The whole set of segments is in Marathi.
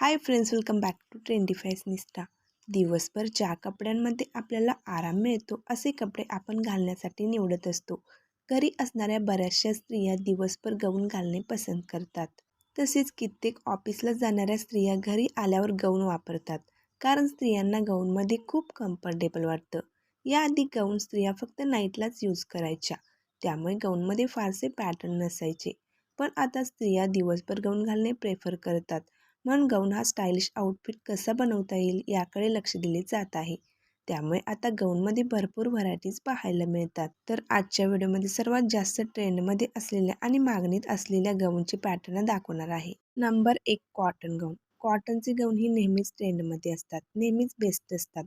Hi friends welcome back to trendy fashionista दिवसभर ज्या कपड्यांमध्ये आपल्याला आराम मिळतो असे कपडे आपण घालण्यासाठी निवडत असतो. घरी असणाऱ्या बऱ्याचशा स्त्रिया दिवसभर गऊन घालणे पसंत करतात. तसेच कित्येक ऑफिसला जाणाऱ्या स्त्रिया घरी आल्यावर गाऊन वापरतात कारण स्त्रियांना गाऊनमध्ये खूप कम्फर्टेबल वाटतं. याआधी गाऊन स्त्रिया फक्त नाईटलाच यूज करायच्या त्यामुळे गाऊनमध्ये फारसे पॅटर्न नसायचे. पण आता स्त्रिया दिवसभर गाऊन घालणे प्रेफर करतात म्हणून गाऊन हा स्टायलिश आउटफिट कसा बनवता येईल याकडे लक्ष दिले जात आहे. त्यामुळे आता गाऊनमध्ये भरपूर व्हरायटीज पाहायला मिळतात. तर आजच्या व्हिडिओमध्ये सर्वात जास्त ट्रेंडमध्ये असलेल्या आणि मागणीत असलेल्या गाऊनचे पॅटर्न दाखवणार आहे. नंबर एक कॉटन गाऊन कॉटनचे गाऊन ही नेहमीच ट्रेंडमध्ये असतात. नेहमीच बेस्ट असतात.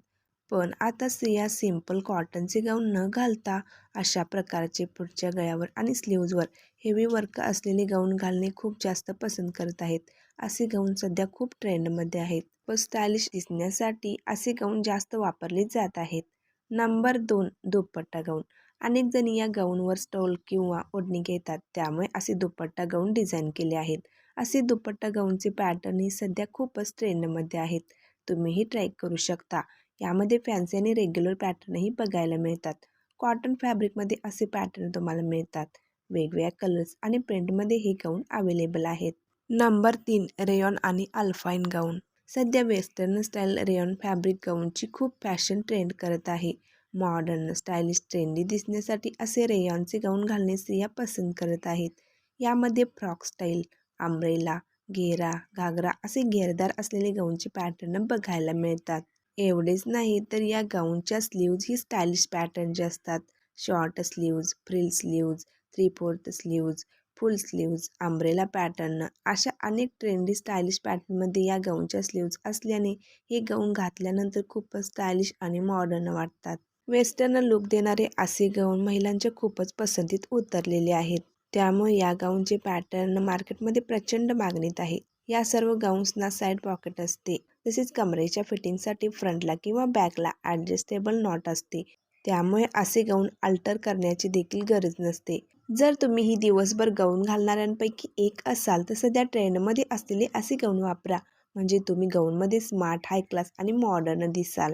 पण आता स्त्रिया सिंपल कॉटनचे गाऊन न घालता अशा प्रकारचे पुढच्या गळ्यावर आणि स्लीव्जवर हेवी वर्क असलेले गाऊन घालणे खूप जास्त पसंत करत आहेत. असे गाऊन सध्या खूप ट्रेंडमध्ये आहेत. व स्टायलिश दिसण्यासाठी असे गाऊन जास्त वापरले जात आहेत. नंबर दोन दुपट्टा गाऊन अनेक जण या गाऊनवर स्टॉल किंवा ओढणी घेतात. त्यामुळे असे दुपट्टा गाऊन डिझाईन केले आहेत. असे दुपट्टा गाऊनचे पॅटर्नही सध्या खूपच ट्रेंडमध्ये आहेत. तुम्हीही ट्राय करू शकता. यामध्ये फॅन्सी आणि रेग्युलर पॅटर्नही बघायला मिळतात. कॉटन फॅब्रिकमध्ये असे पॅटर्न तुम्हाला मिळतात. वेगवेगळ्या कलर्स आणि प्रिंटमध्ये हे गाऊन अवेलेबल आहेत. नंबर तीन रेयॉन आणि अल्फाईन गाऊन. सध्या वेस्टर्न स्टाईल रेयॉन फॅब्रिक गाऊनची खूप फॅशन ट्रेंड करत आहे. मॉडर्न स्टायलिश ट्रेंडी दिसण्यासाठी असे रेयॉनचे गाऊन घालणे स्त्रिया पसंत करत आहेत. यामध्ये फ्रॉक स्टाईल आंब्रेला घेरा घागरा असे घेरदार असलेले गाऊनचे पॅटर्न बघायला मिळतात. एवढेच नाही तर या गाऊनच्या स्लीव्ज ही स्टायलिश पॅटर्नचे असतात. Short sleeves frill sleeves three fourth sleeves full sleeves umbrella pattern अशा अनेक ट्रेंडी स्टायलिश पॅटर्नमध्ये या गाऊनच्या स्लीव्ज असल्याने हे गाऊन घातल्यानंतर खूपच स्टायलिश आणि मॉडर्न वाटतात. वेस्टर्न लुक देणारे असे गाऊन महिलांच्या खूपच पसंतीत उतरलेले आहेत. त्यामुळे या गाऊनचे पॅटर्न मार्केटमध्ये प्रचंड मागणीत आहे. या सर्व गाऊन्सना साईड पॉकेट असते. तसेच कमरेच्या फिटिंगसाठी फ्रंटला किंवा बॅकला ॲडजस्टेबल नॉट असते. त्यामुळे असे गाऊन अल्टर करण्याची देखील गरज नसते. जर तुम्ही ही दिवसभर गाऊन घालणाऱ्यांपैकी एक असाल तर सध्या ट्रेंडमध्ये असलेले असे गाऊन वापरा. म्हणजे तुम्ही गाऊनमध्ये स्मार्ट हाय क्लास आणि मॉडर्न दिसाल.